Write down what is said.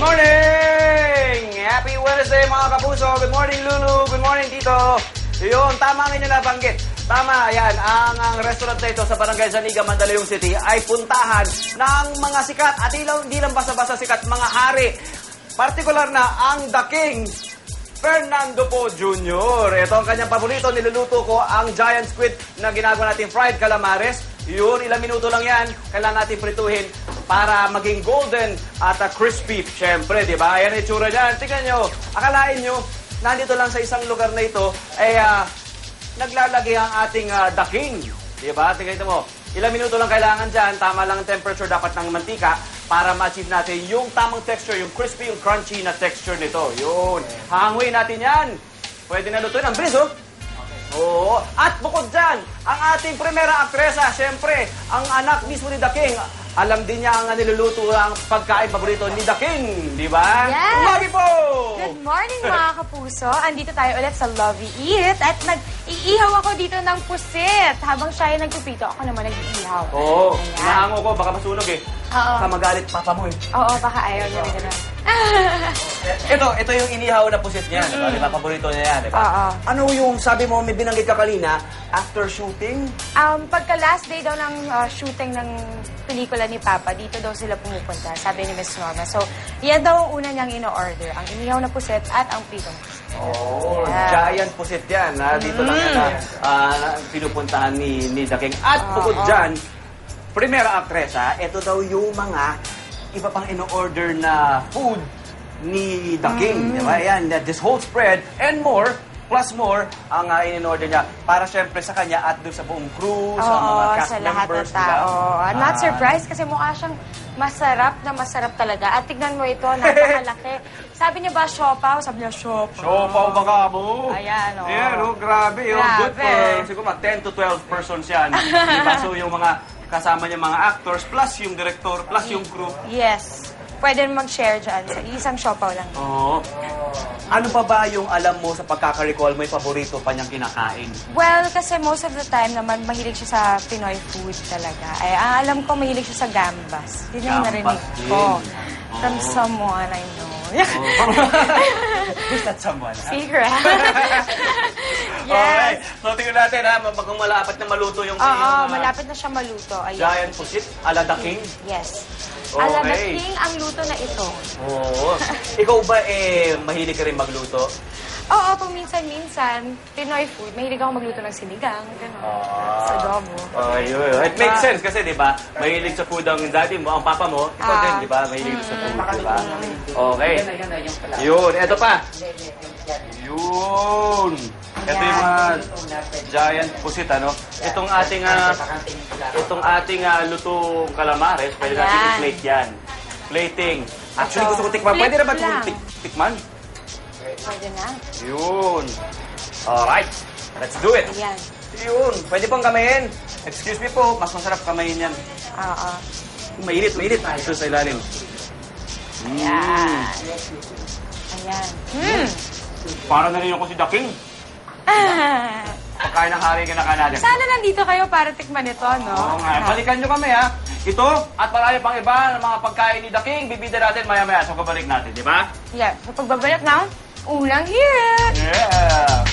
morning! Happy Wednesday mga kapuso! Good morning Lulu! Good morning Tito! Yun, tama inyo nabanggit. Tama, yan. Ang, ang restaurant na ito sa Barangay Zaniga, Mandaluyong City ay puntahan ng mga sikat at di lang, di lang basta-basta sikat, mga hari. Partikular na ang The King, Fernando Po Jr. Ito ang kanyang paborito. Niluluto ko ang giant squid na ginagawa natin fried calamares. Yun, ilang minuto lang yan. Kailangan natin prituhin para maging golden at uh, crispy. Siyempre, di ba? Ayan ang itsura niyan. Tingnan nyo. Akalain nyo, nandito lang sa isang lugar na ito, ay ah, naglalagay ang ating uh, The King. Di ba? Tingnan mo. Ilang minuto lang kailangan dyan. Tama lang ang temperature dapat ng mantika para ma-achieve natin yung tamang texture, yung crispy, yung crunchy na texture nito. Yun. Hanguin natin yan. Pwede na lutuin. Ang bilis, oh. Oo. At bukod dyan, ang ating primera aktresa, syempre, ang anak mismo ni The King. Alam din niya ang niluluto ang pagkain paborito ni The King. Di ba? Yes. Umaga po! Good morning mga kapuso! Andito tayo ulit sa Lovey Eat at nag-iihaw ako dito ng pusit. Habang siya ay nagpipito, ako naman nag-iihaw. Oo. Ayan. Nahango ko, baka masunog eh. Oo. Baka magalit papa mo eh. Oo, baka ayaw niya ganun. Ito, ito yung inihaw na pusit niya. Diba? Di ba? Paborito niya yan, di ba? Oo. Ano yung sabi mo, may binanggit ka kanina, after shooting? Um, pagka last day daw ng uh, shooting ng pelikula ni Papa, dito daw sila pumupunta, sabi ni Miss Norma. So, yan daw ang una niyang ino-order, ang inihaw na pusit at ang pritong pusit. Oh, Yeah. giant pusit yan. Ha? Dito lang yan na pinupuntahan ni, ni The King. At bukod Oo. dyan, primera aktresa, ito daw yung mga iba pang in-order na food ni The King. Di ba? Yan, that this whole spread and more, plus more, ang uh, in-order niya para syempre sa kanya at doon sa buong crew, sa mga Oo, cast sa lahat members. ng tao. di ba? I'm not Ah, surprised kasi mukha siyang masarap na masarap talaga. At tignan mo ito, napakalaki. Sabi niya ba siopaw? Sabi niya siopaw. Siopaw baka mo. Ayan, oh. Ayan, oh, grabe. Oh. Good Grabe. for, siguro mga 10 to 12 persons yan. diba? So, yung mga kasama niya mga actors, plus yung director, plus yung crew. Yes. Pwede mag-share dyan. Sa isang siopaw lang. Oo. Ano pa ba yung alam mo sa pagkaka-recall mo yung paborito pa niyang kinakain? Well, kasi most of the time naman mahilig siya sa Pinoy food talaga. Ay, ang alam ko mahilig siya sa gambas. Yun yung Gambas narinig din. ko. From Oo. someone I know. Who's that someone? ha? Secret. Okay. yes. So, tingnan natin ha, bagang malapit na maluto yung Oo, yung, uh, malapit na siya maluto. Ayan. giant pusit ala the king. Yes. Okay. Alam na king ang luto na ito. Oo. Ikaw ba eh, mahilig ka rin magluto? Oo, paminsan-minsan, Pinoy food, mahilig ako magluto ng sinigang, gano'n. Ah. Sa adobo. Ayun. It makes sense kasi, di ba? Mahilig sa food ang daddy mo, ang papa mo. Ikaw Ah. din, di ba? Mahilig sa food, di ba? Okay. Yun. Eto pa. Yun. Ito yung mga giant pusit, ano? Itong ating, ah, itong ating ah, luto calamares, pwede natin Ayan. i-plate yan. Plating. Actually, Ito. gusto ko tikman. Pwede na ba Flip itong lang. tik- tikman? Pwede na. Yun. Alright. Let's do it. Ayan. Yun. Pwede pong kamayin. Excuse me po, mas masarap kamayin yan. Oo. Mainit, mainit. Ito sa ilalim. Mm. Ayan. Ayan. Hmm. Para na rin ako si The King. Pagkain ng hari kinakain natin. Sana nandito kayo para tikman ito, no? Oo nga. Balikan nyo kami ha. Ito at marami pang iba ng mga pagkain ni The King. Bibida natin maya-maya sa pabalik natin, di ba? Yeah. So, pagbabalik ng ulang hit. Yeah.